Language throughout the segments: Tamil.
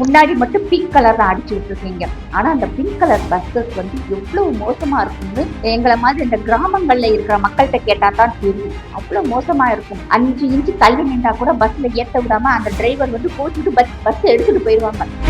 முன்னாடி மட்டும் பிங்க் கலர் தான் அடிச்சு விட்டுருக்கீங்க. ஆனா அந்த பிங்க் கலர் பஸ்ஸஸ் வந்து எவ்வளவு மோசமா இருக்கும்னு எங்களை மாதிரி இந்த கிராமங்கள்ல இருக்கிற மக்கள்கிட்ட கேட்டா தான் தெரியும். அவ்வளவு மோசமா இருக்கும். அஞ்சு இன்ச்சு தள்ளி நின்றா கூட பஸ்ல ஏத்த விடாம அந்த டிரைவர் வந்து போட்டுட்டு பஸ் பஸ் எடுத்துட்டு போயிடுவாங்க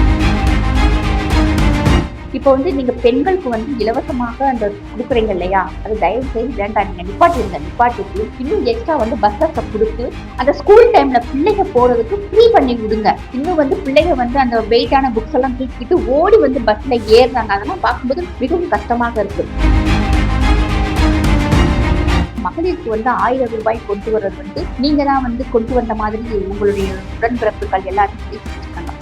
இப்போ வந்து நீங்க பெண்களுக்கு வந்து இலவசமாக அந்த கொடுக்குறீங்க இல்லையா? அது தயவு செய்து வேண்டாம். நீங்க நிப்பாட்டிருங்க நிப்பாட்டிட்டு இன்னும் எக்ஸ்ட்ரா வந்து பஸ்ஸை கொடுத்து அந்த ஸ்கூல் டைம்ல பிள்ளைங்க போறதுக்கு ஃப்ரீ பண்ணி விடுங்க. இன்னும் வந்து பிள்ளைங்க வந்து அந்த வெயிட்டான புக்ஸ் எல்லாம் தூக்கிட்டு ஓடி வந்து பஸ்ல ஏறுறாங்க. அதெல்லாம் பார்க்கும்போது மிகவும் கஷ்டமாக இருக்கு. மகளிருக்கு வந்து ஆயிரம் ரூபாய் கொண்டு வர்றது வந்து நீங்க தான் வந்து கொண்டு வந்த மாதிரி உங்களுடைய உடன்பிறப்புகள் எல்லாத்தையும்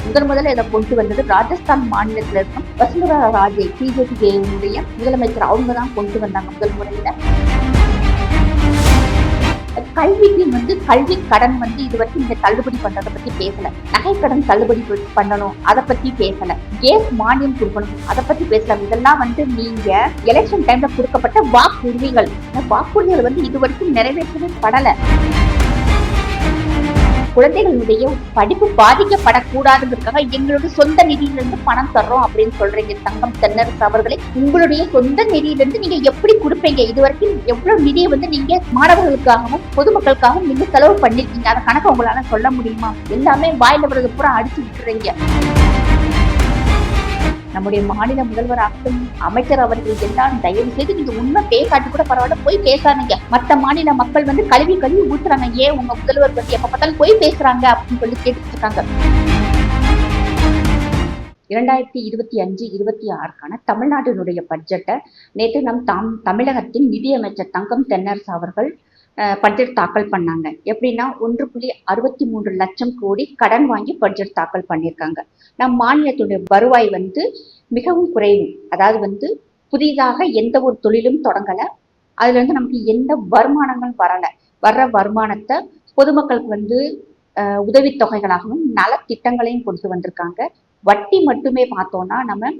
முதன் முதல்ல இதை கொண்டு வந்தது ராஜஸ்தான் மாநிலத்தில் இருக்கும் வசுந்தரா ராஜே பிஜேபியுடைய முதலமைச்சர். அவங்க தான் கொண்டு வந்தாங்க முதல் முறையில. கல்விக்கு வந்து கல்வி கடன் வந்து இது வரைக்கும் இந்த தள்ளுபடி பண்றதை பத்தி பேசல. நகை கடன் தள்ளுபடி பண்ணணும் அதை பத்தி பேசல. கேஸ் மானியம் கொடுக்கணும் அதை பத்தி பேசல. இதெல்லாம் வந்து நீங்க எலெக்ஷன் டைம்ல கொடுக்கப்பட்ட வாக்குறுதிகள். வாக்குறுதிகள் வந்து இது வரைக்கும் நிறைவேற்றவே படல. குழந்தைகளுடைய படிப்பு பாதிக்கப்படக்கூடாதுங்கிறதுக்காக எங்களுடைய சொந்த நிதியிலிருந்து பணம் தர்றோம் அப்படின்னு சொல்றீங்க தங்கம் தென்னரசு அவர்களை. உங்களுடைய சொந்த நிதியிலிருந்து நீங்க எப்படி கொடுப்பீங்க? இது வரைக்கும் எவ்வளவு நிதியை வந்து நீங்க மாணவர்களுக்காகவும் பொதுமக்களுக்காகவும் நீங்க செலவு பண்ணிருக்கீங்க? அதை கணக்கு உங்களால சொல்ல முடியுமா? எல்லாமே வாயில வரது பூரா அடிச்சு விட்டுறீங்க. நம்முடைய மாநில முதல்வராகட்டும் அமைச்சர் அவர்கள் எல்லாம் தயவு செய்து நீங்க உண்மை பேசாட்டு கூட பரவாயில்ல போய் பேசாதீங்க. மத்த மாநில மக்கள் வந்து கழுவி கழுவி ஊத்துறாங்க. ஏன் உங்க முதல்வர் பத்தி எப்ப பார்த்தாலும் போய் பேசுறாங்க அப்படின்னு சொல்லி கேட்டுட்டு இருக்காங்க. இரண்டாயிரத்தி இருபத்தி அஞ்சு இருபத்தி ஆறுக்கான தமிழ்நாட்டினுடைய பட்ஜெட்டை நேற்று நம் தாம் தமிழகத்தின் நிதியமைச்சர் தங்கம் தென்னரசு அவர்கள் பட்ஜெட் தாக்கல் பண்ணாங்க. எப்படின்னா ஒன்று புள்ளி அறுபத்தி மூன்று லட்சம் கோடி கடன் வாங்கி பட்ஜெட் தாக்கல் பண்ணியிருக்காங்க. நம் மாநிலத்துடைய வருவாய் வந்து மிகவும் குறைவு. அதாவது வந்து புதிதாக எந்த ஒரு தொழிலும் தொடங்கலை. அதுல வந்து நமக்கு எந்த வருமானங்களும் வரலை. வர்ற வருமானத்தை பொதுமக்களுக்கு வந்து உதவித்தொகைகளாகவும் நலத்திட்டங்களையும் கொண்டு வந்திருக்காங்க. வட்டி மட்டுமே பார்த்தோம்னா நம்ம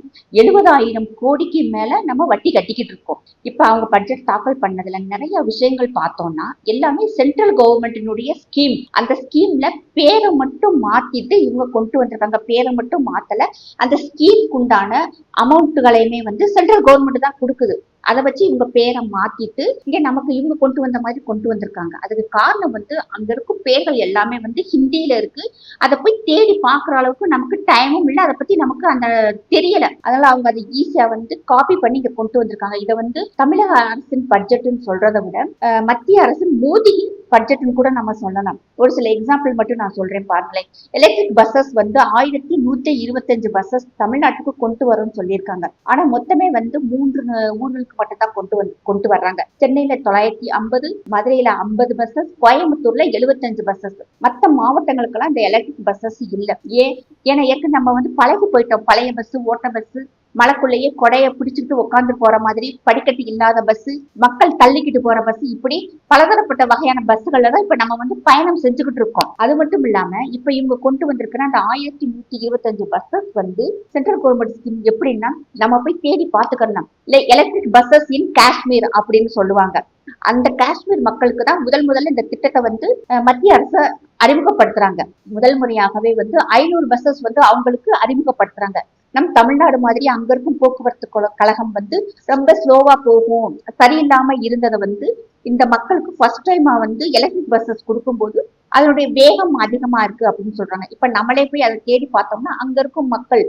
எழுபதாயிரம் கோடிக்கு மேல நம்ம வட்டி கட்டிக்கிட்டு இருக்கோம். இப்ப அவங்க பட்ஜெட் தாக்கல் பண்ணதுல நிறைய விஷயங்கள் பார்த்தோம்னா எல்லாமே சென்ட்ரல் கவர்மெண்டினுடைய ஸ்கீம் அந்த ஸ்கீம்ல பேரை மட்டும் மாத்திட்டு இவங்க கொண்டு வந்திருக்காங்க. பேரை மட்டும் மாத்தல. அந்த ஸ்கீம்க்குண்டான அமௌண்ட்டுகளையுமே வந்து சென்ட்ரல் கவர்மெண்ட் தான் கொடுக்குது. அதை வச்சு இவங்க பேரை மாத்திட்டு இங்க நமக்கு இவங்க கொண்டு வந்த மாதிரி கொண்டு வந்திருக்காங்க. அதுக்கு காரணம் வந்து அங்க இருக்கும் பேர்கள் எல்லாமே வந்து ஹிந்தியில இருக்கு. அதை போய் தேடி பார்க்குற அளவுக்கு நமக்கு டைமும் இல்லை. அதை பத்தி நமக்கு அந்த தெரியல. அதனால அவங்க அதை ஈஸியா வந்து காப்பி பண்ணி இங்க கொண்டு வந்திருக்காங்க. இதை வந்து தமிழக அரசின் பட்ஜெட்னு சொல்றதை விட மத்திய அரசின் மோதியின் பட்ஜெட்னு கூட நம்ம சொல்லலாம். ஒரு சில எக்ஸாம்பிள் மட்டும் நான் சொல்றேன் பாருங்களேன். எலக்ட்ரிக் பஸ்ஸஸ் வந்து ஆயிரத்தி நூத்தி இருபத்தஞ்சு பஸ்ஸஸ் தமிழ்நாட்டுக்கு கொண்டு வரும்னு சொல்லியிருக்காங்க. ஆனா மொத்தமே வந்து மூன்று ஊர்களுக்கு மட்டும் தான் கொண்டு வந்து கொண்டு வர்றாங்க. சென்னையில தொள்ளாயிரத்தி ஐம்பது மதுரையில ஐம்பது பஸ்ஸஸ் கோயம்புத்தூர்ல எழுபத்தஞ்சு பஸ்ஸஸ் மத்த மாவட்டங்களுக்கெல்லாம் இந்த எலக்ட்ரிக் பஸ்ஸஸ் இல்ல. ஏன்? ஏன்னா ஏற்க நம்ம வந்து பழகி போயிட்டோம். பழைய பஸ் ஓட்ட பஸ் மலைக்குள்ளேயே கொடைய பிடிச்சிட்டு உட்காந்து போற மாதிரி படிக்கட்டு இல்லாத பஸ் மக்கள் தள்ளிக்கிட்டு போற பஸ் இப்படி பலதரப்பட்ட வகையான பஸ்ஸுகள்ல தான் இப்ப நம்ம வந்து பயணம் செஞ்சுக்கிட்டு இருக்கோம். அது மட்டும் இல்லாம இப்ப இவங்க கொண்டு வந்திருக்கிற அந்த ஆயிரத்தி நூத்தி இருபத்தஞ்சு பஸ்ஸஸ் வந்து சென்ட்ரல் கவர்மெண்ட் ஸ்கீம் எப்படின்னா நம்ம போய் தேடி பாத்துக்கலாம் இல்ல எலக்ட்ரிக் பஸ்ஸஸ் இன் காஷ்மீர் அப்படின்னு சொல்லுவாங்க. அந்த காஷ்மீர் மக்களுக்கு தான் முதல் முதல்ல இந்த திட்டத்தை வந்து மத்திய அரசு அறிமுகப்படுத்துறாங்க. முதல் முறையாகவே வந்து ஐநூறு பஸ்ஸஸ் வந்து அவங்களுக்கு அறிமுகப்படுத்துறாங்க. நம் தமிழ்நாடு மாதிரி அங்க இருக்கும் போக்குவரத்து கொல- கழகம் வந்து ரொம்ப ஸ்லோவா போகும். சரியில்லாம இருந்ததை வந்து இந்த மக்களுக்கு ஃபர்ஸ்ட் டைமா வந்து எலக்ட்ரிக் பஸ்ஸஸ் கொடுக்கும்போது அதனுடைய வேகம் அதிகமா இருக்கு அப்படின்னு சொல்றாங்க. இப்ப நம்மளே போய் அதை தேடி பார்த்தோம்னா அங்க இருக்கும் மக்கள்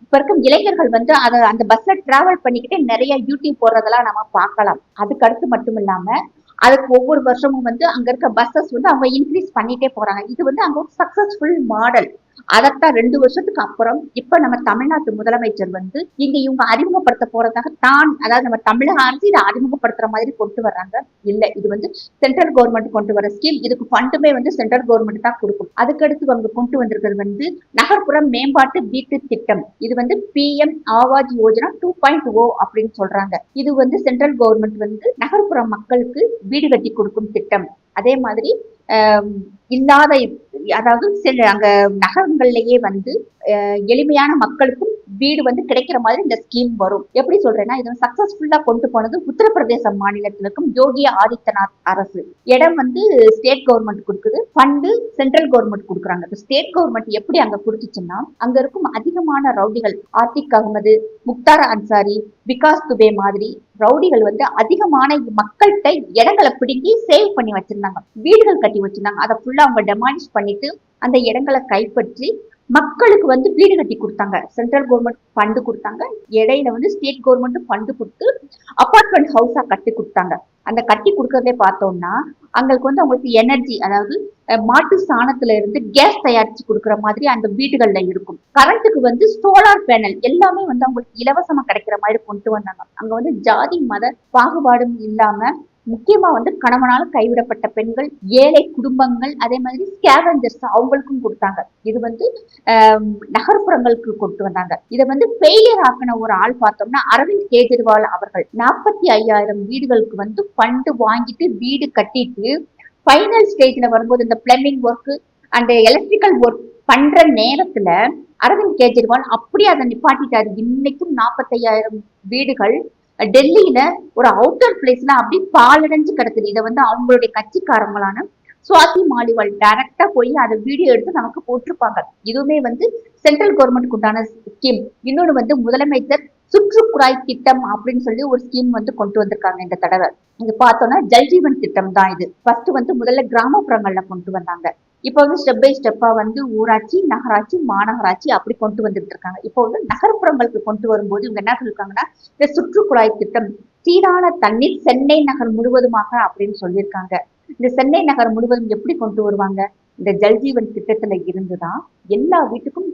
இப்ப இருக்கும் இளைஞர்கள் வந்து அதை அந்த பஸ்ல டிராவல் பண்ணிக்கிட்டே நிறைய யூடியூப் போடுறதெல்லாம் நம்ம பார்க்கலாம். அதுக்கு அடுத்து மட்டும் இல்லாம அதுக்கு ஒவ்வொரு வருஷமும் வந்து அங்க இருக்க பஸ்ஸஸ் வந்து அவங்க இன்க்ரீஸ் பண்ணிட்டே போறாங்க. இது வந்து அங்க ஒரு சக்சஸ்ஃபுல் மாடல் அதைத்தான் ரெண்டு வருஷத்துக்கு அப்புறம் இப்ப நம்ம தமிழ்நாட்டு முதலமைச்சர் வந்து இங்க இவங்க அறிமுகப்படுத்த போறதாக தான் அதாவது நம்ம தமிழக அரசு இதை அறிமுகப்படுத்துற மாதிரி கொண்டு வர்றாங்க. இல்ல இது வந்து சென்ட்ரல் கவர்மெண்ட் கொண்டு வர ஸ்கீம் இதுக்கு ஃபண்டுமே வந்து சென்ட்ரல் கவர்மெண்ட் தான் கொடுக்கும். அதுக்கடுத்து அவங்க கொண்டு வந்திருக்கிறது வந்து நகர்ப்புற மேம்பாட்டு வீட்டு திட்டம். இது வந்து PM Awas Yojana two point O அப்படின்னு சொல்றாங்க. இது வந்து சென்ட்ரல் கவர்மெண்ட் வந்து நகர்ப்புற மக்களுக்கு வீடு கட்டி கொடுக்கும் திட்டம். அதே மாதிரி இல்லாத அதாவது சில அங்க நகரங்கள்லயே வந்து எளிமையான மக்களுக்கும் வீடு வந்து கிடைக்கிற மாதிரி இந்த ஸ்கீம் வரும். எப்படி சொல்றேன்னா இதை சக்சஸ்ஃபுல்லா கொண்டு போனது உத்தரப்பிரதேச மாநிலத்திற்கும் யோகி ஆதித்யநாத் அரசு. இடம் வந்து ஸ்டேட் கவர்மெண்ட் கொடுக்குது. ஃபண்டு சென்ட்ரல் கவர்மெண்ட் கொடுக்குறாங்க. இப்போ ஸ்டேட் கவர்மெண்ட் எப்படி அங்க கொடுத்துச்சுன்னா அங்க இருக்கும் அதிகமான ரவுடிகள். ஆர்த்திக் அகமது முக்தார் அன்சாரி விகாஸ் துபே மாதிரி ரவுடிகள் வந்து அதிகமான மக்கள்கிட்ட இடங்களை பிடுங்கி சேவ் பண்ணி வச்சிருந்தாங்க. வீடுகள் கட்டி வச்சிருந்தாங்க. அதை ஃபுல்லா அவங்க டெமாலிஷ் பண்ணிட்டு அந்த இடங்களை கைப்பற்றி மக்களுக்கு வந்து வீடு கட்டி கொடுத்தாங்க. சென்ட்ரல் கவர்மெண்ட் ஃபண்டு கொடுத்தாங்க. இடையில வந்து ஸ்டேட் கவர்மெண்ட் ஃபண்டு கொடுத்து அபார்ட்மெண்ட் ஹவுஸாக கட்டி கொடுத்தாங்க. அந்த கட்டி கொடுக்கறதே பார்த்தோம்னா அவங்களுக்கு வந்து அவங்களுக்கு எனர்ஜி அதாவது மாட்டு சாணத்துல இருந்து கேஸ் தயாரிச்சு கொடுக்குற மாதிரி அந்த வீடுகள்ல இருக்கும். கரண்ட்டுக்கு வந்து சோலார் பேனல் எல்லாமே வந்து அவங்களுக்கு இலவசமா கிடைக்கிற மாதிரி கொண்டு வந்தாங்க. அங்க வந்து ஜாதி மத பாகுபாடும் இல்லாம முக்கியமாக வந்து கணவனால் கைவிடப்பட்ட பெண்கள் ஏழை குடும்பங்கள் அதே மாதிரி ஸ்கேவஞ்சர்ஸ் அவங்களுக்கும் கொடுத்தாங்க. இது வந்து நகர்ப்புறங்களுக்கு கொண்டு வந்தாங்க. இதை வந்து ஃபெயிலியர் ஆக்கின ஒரு ஆள் பார்த்தோம்னா அரவிந்த் கெஜ்ரிவால் அவர்கள். நாற்பத்தி ஐயாயிரம் வீடுகளுக்கு வந்து ஃபண்டு வாங்கிட்டு வீடு கட்டிட்டு ஃபைனல் ஸ்டேஜில் வரும்போது இந்த plumbing work and electrical work பண்ற நேரத்துல அரவிந்த் கெஜ்ரிவால் அப்படியே அதை நிப்பாட்டிட்டாரு. இன்னைக்கும் நாற்பத்தையாயிரம் வீடுகள் டெல்லியில ஒரு அவுட்டர் பிளேஸ்ல அப்படியே பாலடைஞ்சு கிடக்குது. இதை வந்து அவங்களுடைய கட்சிக்காரங்களான சுவாதி மாலிவால் டைரக்டா போய் அதை வீடியோ எடுத்து நமக்கு போட்டிருப்பாங்க. இதுவுமே வந்து சென்ட்ரல் கவர்மெண்ட்க்கு உண்டான ஸ்கீம் இன்னொன்று வந்து முதலமைச்சர் சுற்றுக்குழாய் திட்டம் அப்படின்னு சொல்லி ஒரு ஸ்கீம் வந்து கொண்டு வந்திருக்காங்க இந்த தடவை. இது பார்த்தோம்னா ஜல்ஜீவன் திட்டம் தான் இது. ஃபர்ஸ்ட் வந்து முதல்ல கிராமப்புறங்கள்ல கொண்டு வந்தாங்க. இப்போ வந்து ஸ்டெப் பை ஸ்டெப்பா வந்து ஊராட்சி நகராட்சி மாநகராட்சி அப்படி கொண்டு வந்துட்டு இருக்காங்க. இப்போ வந்து நகர்ப்புறங்களுக்கு கொண்டு வரும்போது இவங்க என்ன சொல்லியிருக்காங்கன்னா இந்த சுற்றுக்குழாய் திட்டம் சீரான தண்ணீர் சென்னை நகர் முழுவதுமாக அப்படின்னு சொல்லியிருக்காங்க. இந்த சென்னை நகர் முழுவதும் எப்படி கொண்டு வருவாங்க? இந்த ஜல்ஜீவன் திட்டத்துல இருந்துதான் எல்லா வீட்டுக்கும்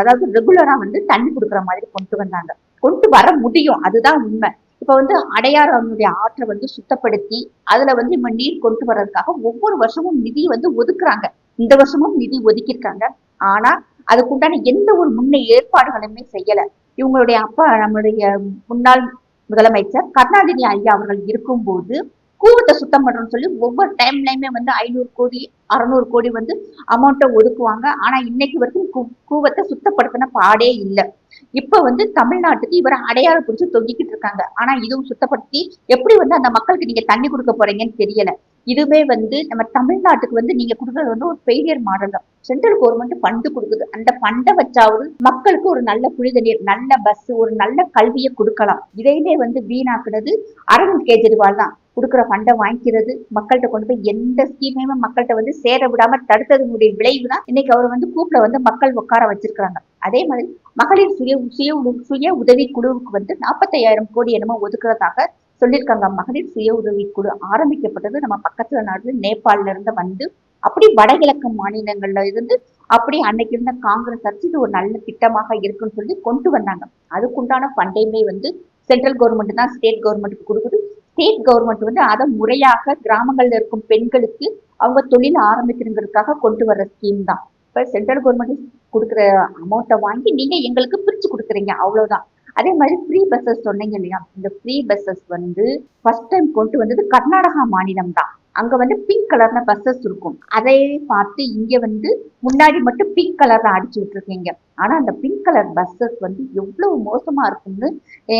அதாவது ரெகுலரா வந்து தண்ணி கொடுக்குற மாதிரி கொண்டு வந்தாங்க. கொண்டு வர முடியும். அதுதான் உண்மை. இப்போ வந்து அடையாறுடைய ஆற்றை வந்து சுத்தப்படுத்தி அதுல வந்து நம்ம நீர் கொண்டு வர்றதுக்காக ஒவ்வொரு வருஷமும் நிதி வந்து ஒதுக்குறாங்க. இந்த வருஷமும் நிதி ஒதுக்கியிருக்காங்க. ஆனா அதுக்குண்டான எந்த ஒரு முன்ன ஏற்பாடுகளுமே செய்யல. இவங்களுடைய அப்பா நம்மளுடைய முன்னாள் முதலமைச்சர் கருணாநிதி ஐயா அவர்கள் இருக்கும்போது கூவத்தை சுத்தம் பண்ணுறோம்னு சொல்லி ஒவ்வொரு டைம்லையுமே வந்து ஐநூறு கோடி அறநூறு கோடி வந்து அமௌண்ட்டை ஒதுக்குவாங்க. ஆனால் இன்னைக்கு வரைக்கும் கூ- கூவத்தை சுத்தப்படுத்தின பாடே இல்லை. இப்போ வந்து தமிழ்நாட்டுக்கு இவரை அடையாளம் பிடிச்சி தொங்கிக்கிட்டு இருக்காங்க. ஆனால் இதுவும் சுத்தப்படுத்தி எப்படி வந்து அந்த மக்களுக்கு நீங்கள் தண்ணி கொடுக்க போறீங்கன்னு தெரியலை. இதுவே வந்து நம்ம தமிழ்நாட்டுக்கு வந்து நீங்க கொடுக்கறது வந்து ஒரு ஃபெயிலியர் மாடல் தான். சென்ட்ரல் கவர்மெண்ட் ஃபண்டு கொடுக்குது. அந்த ஃபண்டை வச்சாவது மக்களுக்கு ஒரு நல்ல புனித நீர் நல்ல பஸ் ஒரு நல்ல கல்வியை கொடுக்கலாம். இதையிலே வந்து வீணாக்குனது அரவிந்த் கெஜ்ரிவால் தான். கொடுக்குற ஃபண்டை வாங்கிக்கிறது மக்கள்கிட்ட கொண்டு போய் எந்த ஸ்கீமையுமே மக்கள்கிட்ட வந்து சேர விடாம தடுத்ததுடைய விளைவு தான். இன்னைக்கு அவர் வந்து கூப்பிட வந்து மக்கள் உட்கார வச்சிருக்கிறாங்க. அதே மாதிரி மகளிர் சுய சுய சுய உதவி குழுவுக்கு வந்து நாற்பத்தையாயிரம் கோடி என்னமோ ஒதுக்குறதாக சொல்லியிருக்காங்க மகளிர் சுய உதவிக்குழு ஆரம்பிக்கப்பட்டது நம்ம பக்கத்துல நாடு நேபாளில இருந்து வந்து அப்படி வடகிழக்கு மாநிலங்கள்ல இருந்து அப்படி அன்னைக்கு இருந்த காங்கிரஸ் அரசு இது ஒரு நல்ல திட்டமாக இருக்குன்னு சொல்லி கொண்டு வந்தாங்க. அதுக்குண்டான ஃபண்டையுமே வந்து சென்ட்ரல் கவர்மெண்ட் தான் ஸ்டேட் கவர்மெண்ட்டுக்கு கொடுக்குது. ஸ்டேட் கவர்மெண்ட் வந்து அதை முறையாக கிராமங்கள்ல இருக்கும் பெண்களுக்கு அவங்க தொழில் ஆரம்பிக்கிறதுக்காக கொண்டு வர்ற ஸ்கீம் தான். இப்ப சென்ட்ரல் கவர்மெண்ட் கொடுக்குற அமௌண்ட்டை வாங்கி நீங்க எங்களுக்கு பிரிச்சு கொடுக்குறீங்க அவ்வளவுதான். அதே மாதிரி ஃப்ரீ பஸ்ஸஸ் சொன்னீங்க இல்லையா? இந்த ஃப்ரீ பஸ்ஸஸ் வந்து ஃபர்ஸ்ட் டைம் கொண்டு வந்தது கர்நாடகா மாநிலம் தான். அங்க வந்து பிங்க் கலர்ல பஸ்ஸஸ் இருக்கும். அதை பார்த்து இங்க வந்து முன்னாடி மட்டும் பிங்க் கலர்ல அடிச்சு விட்டுருக்கீங்க. ஆனா அந்த பிங்க் கலர் பஸ்ஸஸ் வந்து எவ்வளவு மோசமா இருக்கும்னு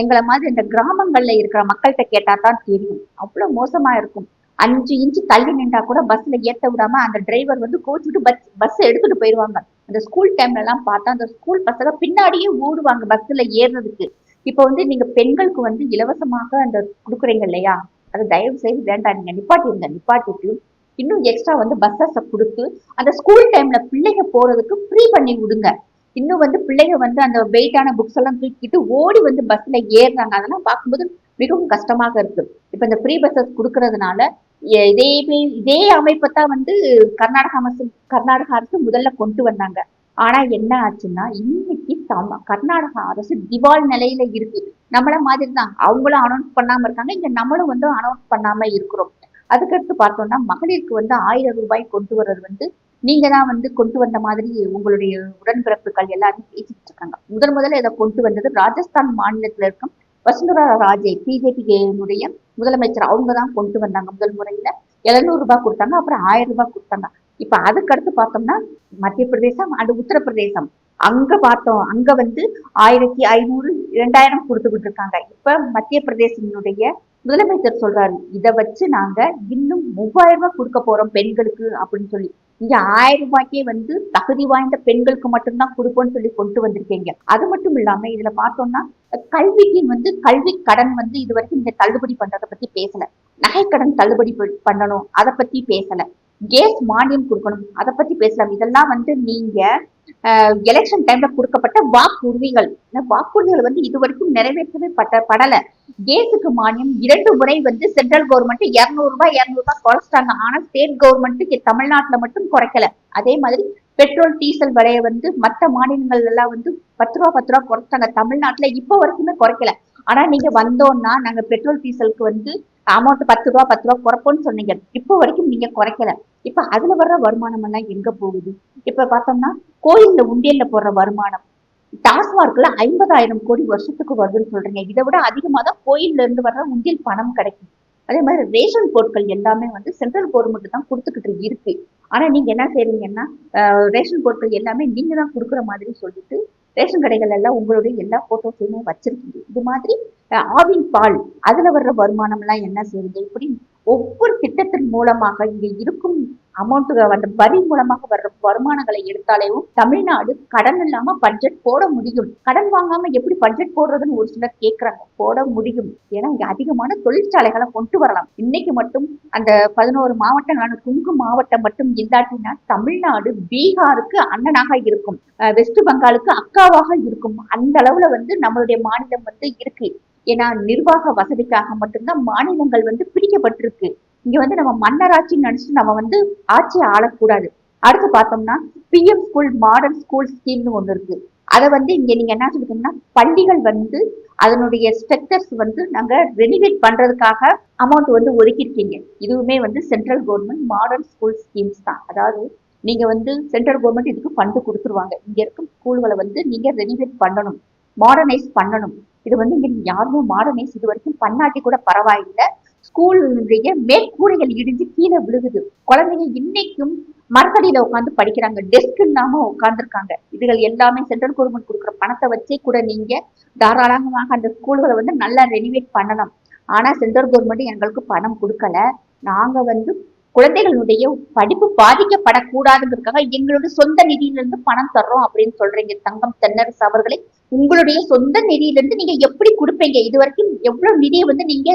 எங்களை மாதிரி இந்த கிராமங்கள்ல இருக்கிற மக்கள்கிட்ட கேட்டா தான் தெரியும். அவ்வளவு மோசமா இருக்கும். அஞ்சு இன்ச்சு தள்ளி நின்றா கூட பஸ்ல ஏத்த விடாம அந்த டிரைவர் வந்து கோச்சுட்டு பஸ் பஸ் எடுத்துட்டு போயிடுவாங்க அந்த ஸ்கூல் டைம்ல எல்லாம் பார்த்தா அந்த ஸ்கூல் பசங்க பின்னாடியே ஓடுவாங்க பஸ்ல ஏறுறதுக்கு. இப்போ வந்து நீங்க பெண்களுக்கு வந்து இலவசமாக அந்த கொடுக்குறீங்க இல்லையா? அது தயவு செய்து வேண்டாம். நீங்க நிப்பாட்டிருங்க நிப்பாட்டிட்டு இன்னும் எக்ஸ்ட்ரா வந்து பஸ்ஸஸை கொடுத்து அந்த ஸ்கூல் டைம்ல பிள்ளைங்க போறதுக்கு ஃப்ரீ பண்ணி விடுங்க. இன்னும் வந்து பிள்ளைங்க வந்து அந்த வெயிட்டான புக்ஸ் எல்லாம் தூக்கிட்டு ஓடி வந்து பஸ்ல ஏறுறாங்க. அதெல்லாம் பார்க்கும்போது மிகவும் கஷ்டமாக இருக்கு. இப்ப இந்த ஃப்ரீ பஸ்ஸஸ் கொடுக்கறதுனால இதே இதே அமைப்பை தான் வந்து கர்நாடகா அரசு கர்நாடக அரசு முதல்ல கொண்டு வந்தாங்க. ஆனா என்ன ஆச்சுன்னா இன்னைக்கு தம கர்நாடகா அரசு திவால் நிலையில இருக்கு. நம்மள மாதிரி தான் அவங்களும் அனௌன்ஸ் பண்ணாம இருக்காங்க. இங்க நம்மளும் வந்து அனௌன்ஸ் பண்ணாம இருக்கிறோம். அதுக்கடுத்து பார்த்தோம்னா மகளிருக்கு வந்து ஆயிரம் ரூபாய் கொண்டு வர்றது வந்து நீங்க தான் வந்து கொண்டு வந்த மாதிரி உங்களுடைய உடன்பிறப்புகள் எல்லாரும் பேசிட்டு இருக்காங்க. முதன் முதல்ல இதை கொண்டு வந்தது ராஜஸ்தான் மாநிலத்துல இருக்கும் வசுந்தரா ராஜே பிஜேபியினுடைய முதலமைச்சர் அவங்க தான் கொண்டு வந்தாங்க முதல் முறையில். எழுநூறு ரூபாய் கொடுத்தாங்க அப்புறம் ஆயிரம் ரூபாய் கொடுத்தாங்க. இப்போ அதுக்கடுத்து பார்த்தோம்னா மத்திய பிரதேசம் அண்ட் உத்தரப்பிரதேசம். அங்க பார்த்தோம் அங்க வந்து ஆயிரத்தி ஐநூறு இரண்டாயிரம் கொடுத்துக்கிட்டு இருக்காங்க. இப்ப மத்திய பிரதேசத்தினுடைய முதலமைச்சர் சொல்றாரு இதை வச்சு நாங்க இன்னும் மூவாயிரம் ரூபாய் கொடுக்க போறோம் பெண்களுக்கு அப்படின்னு சொல்லி. இங்க ஆயிரம் ரூபாய்க்கே வந்து தகுதி வாய்ந்த பெண்களுக்கு மட்டும்தான் கொடுப்போம்னு சொல்லி கொண்டு வந்திருக்கீங்க. அது மட்டும் இல்லாம இதுல பார்த்தோம்னா கல்விக்கு வந்து கல்வி கடன் வந்து இது வரைக்கும் இந்த தள்ளுபடி பண்றதை பத்தி பேசல. நகைக்கடன் தள்ளுபடி பண்ணணும் அதை பத்தி பேசல. கேஸ் மானியம் கொடுக்கணும். அதை பத்தி பேசலாம். இதெல்லாம் வந்து நீங்க எலெக்ஷன் டைம்ல கொடுக்கப்பட்ட வாக்குறுதிகள். வாக்குறுதிகள் வந்து இது வரைக்கும் நிறைவேற்றவே பட்ட படல. கேஸுக்கு மானியம் இரண்டு முறை வந்து சென்ட்ரல் கவர்மெண்ட் இருநூறு ரூபாய் இருநூறு ரூபாய் குறைச்சிட்டாங்க. ஆனா ஸ்டேட் கவர்மெண்ட் தமிழ்நாட்டுல மட்டும் குறைக்கல. அதே மாதிரி பெட்ரோல் டீசல் விலைய வந்து மற்ற மாநிலங்கள் எல்லாம் வந்து பத்து ரூபா பத்து ரூபா குறைச்சிட்டாங்க. தமிழ்நாட்டுல இப்போ வரைக்குமே குறைக்கல. ஆனா நீங்க வந்தோம்னா நாங்க பெட்ரோல் டீசலுக்கு வந்து அமௌண்ட் பத்து ரூபா பத்து ரூபா குறைப்போம்னு சொன்னீங்க. இப்போ வரைக்கும் நீங்க குறைக்கல. இப்ப அதுல வர்ற வருமானம் எல்லாம் எங்க போகுது? இப்ப பார்த்தோம்னா கோயில்ல உண்டியல்ல போடுற வருமானம். டாஸ்மார்க்ல ஐம்பதாயிரம் கோடி வருஷத்துக்கு வருதுன்னு சொல்றீங்க. இதை விட அதிகமா தான் கோயில்ல இருந்து வர்ற உண்டியல் பணம் கிடைக்கும். அதே மாதிரி ரேஷன் பொருட்கள் எல்லாமே வந்து சென்ட்ரல் கவர்மெண்ட் தான் கொடுத்துக்கிட்டு இருக்கு. ஆனா நீங்க என்ன செய்றீங்கன்னா ரேஷன் பொருட்கள் எல்லாமே நீங்க தான் கொடுக்குற மாதிரி சொல்லிட்டு ரேஷன் கடைகள் எல்லாம் உங்களுடைய எல்லா போட்டோஸையுமே வச்சிருக்கீங்க. இது மாதிரி ஆவின் பால் அதுல வர்ற வருமானம் எல்லாம் என்ன செய்யுது இப்படி ஒவ்வொரு திட்டத்தின் மூலமாக இங்க இருக்கும் அமௌண்ட் அந்த வரி மூலமாக வர்ற வருமானங்களை எடுத்தாலேயும் தமிழ்நாடு கடன் இல்லாம பட்ஜெட் போட முடியும். கடன் வாங்காம எப்படி பட்ஜெட் போடுறதுன்னு ஒரு சிலர் கேக்குறாங்க. போட முடியும். ஏன்னா இங்க அதிகமான தொழிற்சாலைகளை கொண்டு வரலாம். இன்னைக்கு மட்டும் அந்த பதினோரு மாவட்டங்களான குங்கு மாவட்டம் மட்டும் இல்லாட்டினா தமிழ்நாடு பீகாருக்கு அண்ணனாக இருக்கும். வெஸ்ட் பங்காலுக்கு அக்காவாக இருக்கும். அந்த அளவுல வந்து நம்மளுடைய மாநிலம் வந்து இருக்கு. ஏன்னா நிர்வாக வசதிக்காக மட்டும்தான் மாநிலங்கள் வந்து பிரிக்கப்பட்டிருக்கு. இங்க வந்து நம்ம மன்னராட்சின்னு நினைச்சு நம்ம வந்து ஆட்சியை ஆளக்கூடாது. அடுத்து பார்த்தோம்னா பிஎம் ஸ்கூல் மாடர்ன் ஸ்கூல் ஸ்கீம்னு ஒன்று இருக்கு. அதை வந்து இங்க நீங்க என்ன சொல்லிட்டீங்கன்னா பள்ளிகள் வந்து அதனுடைய ஸ்ட்ரக்சர்ஸ் வந்து நாங்க ரெனிவேட் பண்றதுக்காக அமௌண்ட் வந்து ஒதுக்கியிருக்கீங்க. இதுவுமே வந்து central government modern school schemes தான். அதாவது நீங்க வந்து சென்ட்ரல் கவர்மெண்ட் இதுக்கு ஃபண்டு கொடுத்துருவாங்க. இங்க இருக்கும் ஸ்கூல்களை வந்து நீங்க ரெனிவேட் பண்ணணும். மாடர்னைஸ் பண்ணணும். இது வந்து இங்க யாருமே மாடர்னைஸ் இது வரைக்கும் பண்ணாட்டி கூட பரவாயில்லை. ஸ்கூலுடைய மேற்கூரைகள் இடிஞ்சு கீழே விழுகுது. குழந்தைங்க இன்னைக்கும் மரத்தடியில உட்காந்து படிக்கிறாங்க. டெஸ்க் இல்லாம உட்காந்துருக்காங்க இதுகள் எல்லாமே சென்ட்ரல் கவர்மெண்ட் கொடுக்குற பணத்தை வச்சே கூட நீங்க தாராளமாக அந்த ஸ்கூல்களை வந்து நல்லா ரெனிவேட் பண்ணலாம். ஆனா சென்ட்ரல் கவர்மெண்ட் எங்களுக்கு பணம் கொடுக்கல. நாங்க வந்து குழந்தைகளுடைய படிப்பு பாதிக்கப்படக்கூடாதுங்கிறதுக்காக எங்களுடைய சொந்த நிதியிலிருந்து பணம் தர்றோம் அப்படின்னு சொல்றீங்க. தங்கம் தென்னரசு அவர்களை உங்களுடைய சொந்த நிதியிலிருந்து நீங்க எப்படி கொடுப்பீங்க? இது வரைக்கும் எவ்வளவு நிதியை வந்து நீங்க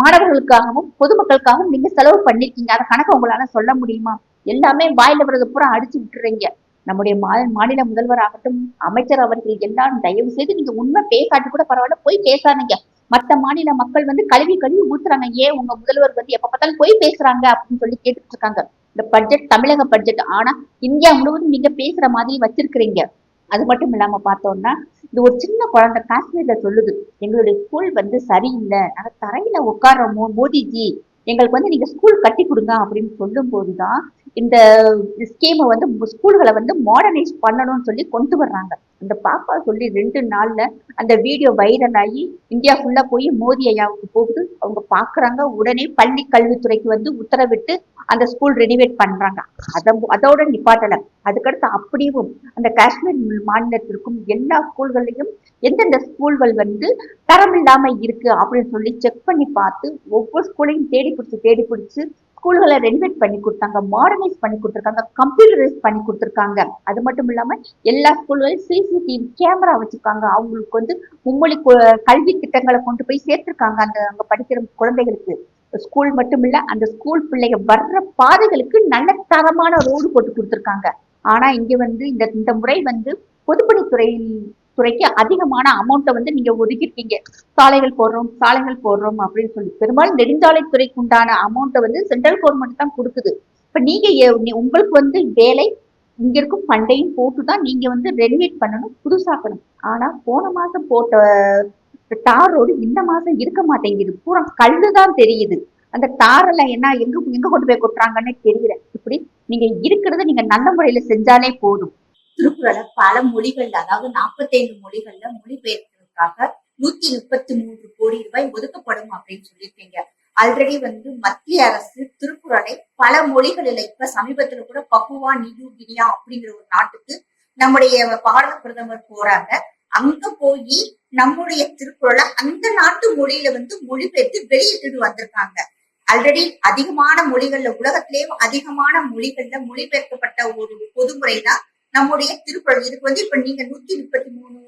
மாணவர்களுக்காகவும் பொதுமக்களுக்காகவும் நீங்க செலவு பண்ணிருக்கீங்க. அதை கணக்கு உங்களால சொல்ல முடியுமா? எல்லாமே வாயில வர்றது பூரா அடிச்சு விட்டுறீங்க. நம்முடைய மா மாநில முதல்வர் ஆகட்டும் அமைச்சர் அவர்கள் எல்லாம் தயவு செய்து நீங்க உண்மை பேசாட்டி கூட பரவாயில்ல போய் பேசாதீங்க. மத்த மாநில மக்கள் வந்து கழுவி கழுவி ஊத்துறாங்க. ஏன் உங்க முதல்வர் வந்து எப்ப பார்த்தாலும் போய் பேசுறாங்க அப்படின்னு சொல்லி கேட்டுட்டு இருக்காங்க இந்த பட்ஜெட் தமிழக பட்ஜெட் ஆனா இந்தியா முழுவதும் நீங்க பேசுற மாதிரி வச்சிருக்கிறீங்க. அது மட்டும் இல்லாம பார்த்தோம்னா இது ஒரு சின்ன குழந்தை காஷ்மீர்ல சொல்லுது எங்களுடைய ஸ்கூல் வந்து சரியில்லை. நாங்கள் தரையில உட்காரமோ மோடிஜி எங்களுக்கு வந்து நீங்க ஸ்கூல் கட்டி கொடுங்க அப்படின்னு சொல்லும் போதுதான் இந்த ஸ்கீமை வந்து ஸ்கூல்களை வந்து மாடர்னைஸ் பண்ணணும்னு சொல்லி கொண்டு வர்றாங்க. அந்த பாப்பா சொல்லி ரெண்டு நாள்ல அந்த வீடியோ வைரல் ஆகி இந்தியா ஃபுல்லா போய் மோதி ஐயாவுக்கு போகுது. அவங்க பாக்குறாங்க. உடனே பள்ளி கல்வித்துறைக்கு வந்து உத்தரவிட்டு அந்த ஸ்கூல் ரெனிவேட் பண்றாங்க. அத அதோட நிப்பாட்டல. அதுக்கடுத்து அப்படியும் அந்த காஷ்மீர் மாநிலத்திற்கும் எல்லா ஸ்கூல்களையும் எந்தெந்த ஸ்கூல்கள் வந்து தரம் இல்லாம இருக்கு அப்படின்னு சொல்லி செக் பண்ணி பார்த்து ஒவ்வொரு ஸ்கூலையும் தேடி பிடிச்சு தேடி பிடிச்சு ஸ்கூல்களை ரெனிவேட் பண்ணி கொடுத்தாங்க மாடர்னைஸ் பண்ணி கொடுத்துருக்காங்க கம்ப்யூட்டரைஸ் பண்ணி கொடுத்துருக்காங்க. அது மட்டும் இல்லாமல் எல்லா ஸ்கூல்களையும் சிசிடிவி கேமரா வச்சுருக்காங்க. அவங்களுக்கு வந்து மும்மொழி கல்வி திட்டங்களை கொண்டு போய் சேர்த்துருக்காங்க அந்த அங்கே படிக்கிற குழந்தைகளுக்கு. ஸ்கூல் மட்டும் இல்லை அந்த ஸ்கூல் பிள்ளைங்க வர்ற பாதைகளுக்கு நல்ல தரமான ரோடு போட்டு கொடுத்துருக்காங்க. ஆனா இங்க வந்து இந்த இந்த முறை வந்து பொதுப்பணித்துறையில் துறைக்கு அதிகமான அமௌண்ட்டை வந்து நீங்க ஒதுக்கிருக்கீங்க. சாலைகள் போடுறோம் சாலைகள் போடுறோம் அப்படின்னு சொல்லி. பெரும்பாலும் நெடுஞ்சாலைத்துறைக்கு உண்டான அமௌண்ட்டை வந்து சென்ட்ரல் கவர்மெண்ட் தான் கொடுக்குது. இப்ப நீங்க உங்களுக்கு வந்து வேலை இங்க இருக்கும் ஃபண்டையும் போட்டு தான் நீங்க வந்து ரெனிவேட் பண்ணணும் புதுசாக்கணும். ஆனா போன மாசம் போட்ட டார் ரோடு இந்த மாசம் இருக்க மாட்டேங்குது. பூரா கல்லு தான் தெரியுது. அந்த தாரெல்லாம் என்ன எங்க எங்க கொண்டு போய் கொட்டுறாங்கன்னு தெரியல. இப்படி நீங்க இருக்கிறத நீங்க நல்ல முறையில செஞ்சாலே போதும். திருக்குறளை பல மொழிகள்ல அதாவது 45 மொழிகள்ல மொழிபெயர்க்கிறதுக்காக நூத்தி முப்பத்தி மூன்று கோடி ரூபாய் ஒதுக்கப்படும் அப்படின்னு சொல்லியிருக்கீங்க. ஆல்ரெடி வந்து மத்திய அரசு திருக்குறளை பல மொழிகளில் இப்ப சமீபத்துல கூட பப்புவா நியூ கினியா அப்படிங்கிற ஒரு நாட்டுக்கு நம்முடைய பாரத பிரதமர் போறாங்க. அங்க போய் நம்முடைய திருக்குறளை அந்த நாட்டு மொழியில வந்து மொழிபெயர்த்து வெளியிட்டு வந்திருக்காங்க. ஆல்ரெடி அதிகமான மொழிகள்ல உலகத்திலேயே அதிகமான மொழிகள்ல மொழிபெயர்க்கப்பட்ட ஒரு பொதுமுறை தான் நம்முடைய திருக்குறள். இதுக்கு வந்து இப்ப நீங்க நூத்தி முப்பத்தி மூணு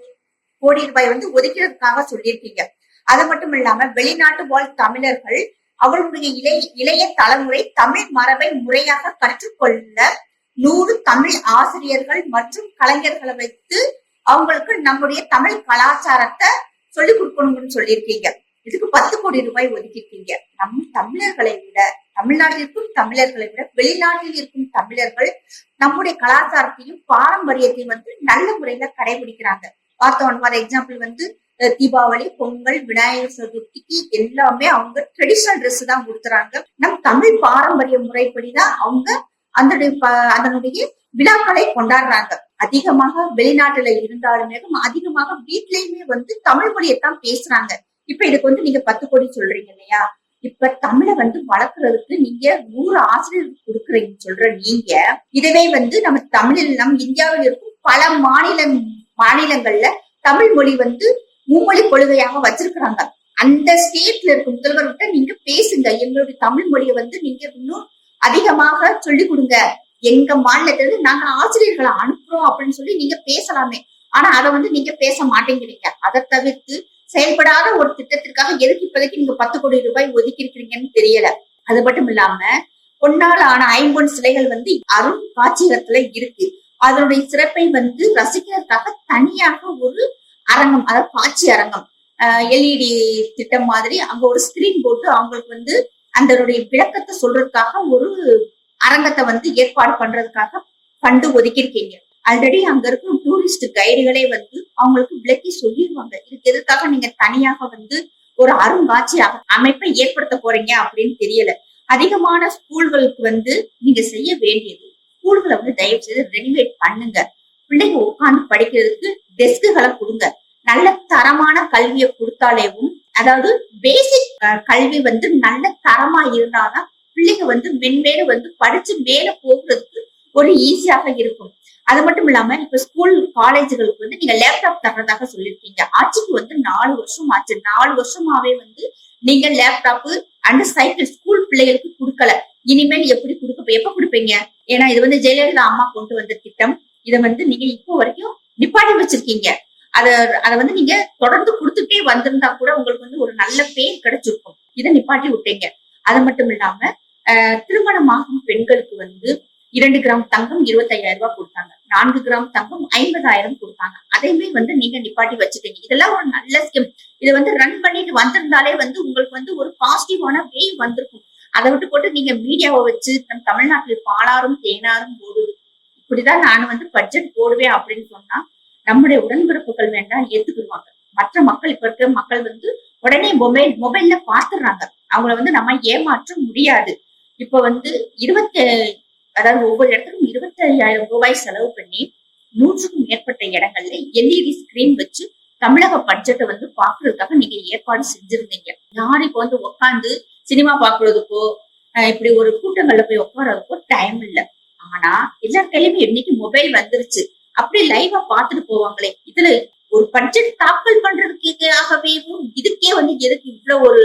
கோடி ரூபாய் வந்து ஒதுக்கிறதுக்காக சொல்லியிருக்கீங்க. அது மட்டும் இல்லாம வெளிநாட்டு வாழ் தமிழர்கள் அவர்களுடைய இளைய இளைய தலைமுறை தமிழ் மரபை முறையாக கற்றுக்கொள்ள நூறு தமிழ் ஆசிரியர்கள் மற்றும் கலைஞர்களை வைத்து அவங்களுக்கு நம்முடைய தமிழ் கலாச்சாரத்தை சொல்லிக் கொடுக்கணும்னு சொல்லியிருக்கீங்க. இதுக்கு பத்து கோடி ரூபாய் ஒதுக்கியிருக்கீங்க. நம் தமிழர்களை விட தமிழ்நாட்டில் இருக்கும் தமிழர்களை விட வெளிநாட்டில் இருக்கும் தமிழர்கள் நம்முடைய கலாச்சாரத்தையும் பாரம்பரியத்தையும் வந்து நல்ல முறையில கடைபிடிக்கிறாங்க. பார்த்தோம் ஃபார் எக்ஸாம்பிள் வந்து தீபாவளி பொங்கல் விநாயகர் சதுர்த்திக்கு எல்லாமே அவங்க ட்ரெடிஷனல் ட்ரெஸ் தான் கொடுக்குறாங்க நம் தமிழ் பாரம்பரிய முறைப்படிதான் அவங்க அதனுடைய அதனுடைய விழாக்களை கொண்டாடுறாங்க. அதிகமாக வெளிநாட்டுல இருந்தாலுமே அதிகமாக வீட்லயுமே வந்து தமிழ் மொழியைத்தான் பேசுறாங்க. இப்ப இதுக்கு வந்து நீங்க பத்து கோடி சொல்றீங்க இல்லையா? இப்ப தமிழை வந்து வளர்க்கறதுக்கு நீங்க நூறு ஆசிரியர் கொடுக்குறீங்கன்னு சொல்ற நீங்க இதுவே வந்து நம்ம தமிழில் நம் இந்தியாவில் இருக்கும் பல மாநில மாநிலங்கள்ல தமிழ் மொழி வந்து மும்மொழி கொள்கையாக வச்சிருக்கிறாங்க. அந்த ஸ்டேட்ல இருக்கும் முதல்வர்கிட்ட நீங்க பேசுங்க. எங்களுடைய தமிழ் மொழியை வந்து நீங்க இன்னும் அதிகமாக சொல்லிக் கொடுங்க. எங்க மாநிலத்திலிருந்து நாங்க ஆசிரியர்களை அனுப்புறோம் அப்படின்னு சொல்லி நீங்க பேசலாமே. ஆனா அதை வந்து நீங்க பேச மாட்டேங்கிறீங்க. அதை தவிர்த்து செயல்படாத ஒரு திட்டத்திற்காக எதுக்கு இப்போதைக்கு நீங்க பத்து கோடி ரூபாய் ஒதுக்கி இருக்கிறீங்கன்னு தெரியல. அது மட்டும் இல்லாம பொன்னால் ஆன ஐம்பொன் சிலைகள் வந்து அருண் காட்சியகத்துல இருக்கு. அதனுடைய சிறப்பை வந்து ரசிக்கிறதுக்காக தனியாக ஒரு அரங்கம் அதாவது காட்சி அரங்கம் எல்இடி திட்டம் மாதிரி அங்க ஒரு ஸ்கிரீன் போட்டு அவங்களுக்கு வந்து அதனுடைய விளக்கத்தை சொல்றதுக்காக ஒரு அரங்கத்தை வந்து ஏற்பாடு பண்றதுக்காக ஃபண்டு ஒதுக்கியிருக்கீங்க. ஆல்ரெடி அங்க இருக்கும் டூரிஸ்ட் கைடுகளே வந்து அவங்களுக்கு விளக்கி சொல்லிடுவாங்க இதுக்கு எதுக்காக நீங்க தனியாக வந்து ஒரு அருங்காட்சி அமைப்பை ஏற்படுத்த போறீங்க அப்படின்னு தெரியல. அதிகமான ஸ்கூல்களுக்கு வந்து நீங்க செய்ய வேண்டியது. ஸ்கூல்களை வந்து தயவு செய்து ரெனிவேட் பண்ணுங்க. பிள்ளைங்க உட்கார்ந்து படிக்கிறதுக்கு டெஸ்க்குகளை கொடுங்க. நல்ல தரமான கல்வியை கொடுத்தாலேவும் அதாவது பேசிக் கல்வி வந்து நல்ல தரமா இருந்தாதான் பிள்ளைங்க வந்து மென்மேலும் வந்து படிச்சு மேல போகிறதுக்கு ஒரு ஈஸியாக இருக்கும். அது மட்டும் இல்லாம இப்ப ஸ்கூல் காலேஜுகளுக்கு வந்து நீங்க லேப்டாப் தர்றதாக சொல்லியிருக்கீங்க ஆட்சிக்கு வந்து நாலு வருஷம் ஆச்சு. நாலு வருஷமாவே வந்து நீங்க லேப்டாப் அண்ட் சைக்கிள் ஸ்கூல் பிள்ளைகளுக்கு கொடுக்கல. இனிமேல் எப்படி கொடுக்க எப்ப கொடுப்பீங்க? ஏன்னா இது வந்து ஜெயலலிதா அம்மா கொண்டு வந்த திட்டம். இதை வந்து நீங்க இப்போ வரைக்கும் நிப்பாட்டி வச்சிருக்கீங்க. அத அதை வந்து நீங்க தொடர்ந்து கொடுத்துட்டே வந்திருந்தா கூட உங்களுக்கு வந்து ஒரு நல்ல பேர் கிடைச்சிருக்கும். இதை நிப்பாட்டி விட்டீங்க. அது மட்டும் இல்லாம திருமணமாகும் பெண்களுக்கு வந்து இரண்டு கிராம் தங்கம் இருபத்தையாயிரம் ரூபாய் கொடுத்தாங்க. நான்கு கிராம் தங்கம் ஐம்பதாயிரம் கொடுத்தாங்க. அதையுமே வந்து நீங்க நிப்பாட்டி வச்சுட்டீங்க இதெல்லாம் ஒரு நல்ல ஸ்கீம் இதை வந்து ரன் பண்ணிட்டு வந்திருந்தாலே வந்து உங்களுக்கு வந்து ஒரு பாசிட்டிவான வே வந்திருக்கும். அதை விட்டு போட்டு நீங்க மீடியாவை வச்சு நம் தமிழ்நாட்டில் பாலாரும் தேனாரும் ஓடுது இப்படிதான் நான் வந்து பட்ஜெட் போடுவேன் அப்படின்னு சொன்னா நம்முடைய உடன்பிறப்புகள் வேண்டாம் ஏத்துக்கிடுவாங்க. மற்ற மக்கள் இப்ப இருக்க மக்கள் வந்து உடனே மொபைல் மொபைல்ல பாத்துறாங்க. அவங்கள வந்து நம்ம ஏமாற்ற முடியாது. இப்ப வந்து இருபத்தி அதாவது ஒவ்வொரு இடத்துக்கும் இருபத்தி ஐயாயிரம் ரூபாய் செலவு பண்ணி நூற்றுக்கும் மேற்பட்ட இடங்கள்ல எல்இடி ஸ்கிரீன் வச்சு தமிழக பட்ஜெட்டை வந்து பாக்குறதுக்காக நீங்க ஏற்பாடு செஞ்சிருந்தீங்க. யாரும் இப்ப வந்து உட்காந்து சினிமா பாக்குறதுக்கோ இப்படி ஒரு கூட்டங்கள்ல போய் உட்கார்றதுக்கோ டைம் இல்ல. ஆனா எல்லார் கையிலுமே இன்னைக்கு மொபைல் வந்துருச்சு. அப்படி லைவா பாத்துட்டு போவாங்களே. இதுல ஒரு பட்ஜெட் தாக்கல் பண்றதுக்காகவே இதுக்கே வந்து எதுக்கு இவ்வளவு ஒரு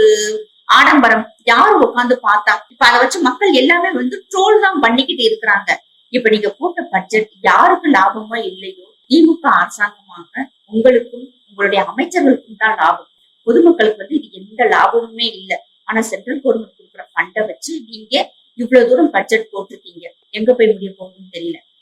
ஆடம்பரம் யாரு உட்காந்து பார்த்தா? இப்ப அதை வச்சு மக்கள் எல்லாமே வந்து ட்ரோல் தான் பண்ணிக்கிட்டு இருக்கிறாங்க. இப்ப நீங்க போட்ட பட்ஜெட் யாருக்கு லாபமா இல்லையோ திமுக அரசாங்கமாக உங்களுக்கும் உங்களுடைய அமைச்சர்களுக்கும் தான் லாபம். பொதுமக்களுக்கு வந்து இது எந்த லாபமுமே இல்லை. ஆனா சென்ட்ரல் கவர்மெண்ட் கொடுக்குற ஃபண்டை வச்சு நீங்க இவ்வளவு தூரம் பட்ஜெட் போட்டிருக்கீங்க. எங்க போய் முடிய போகணும்னு தெரியல.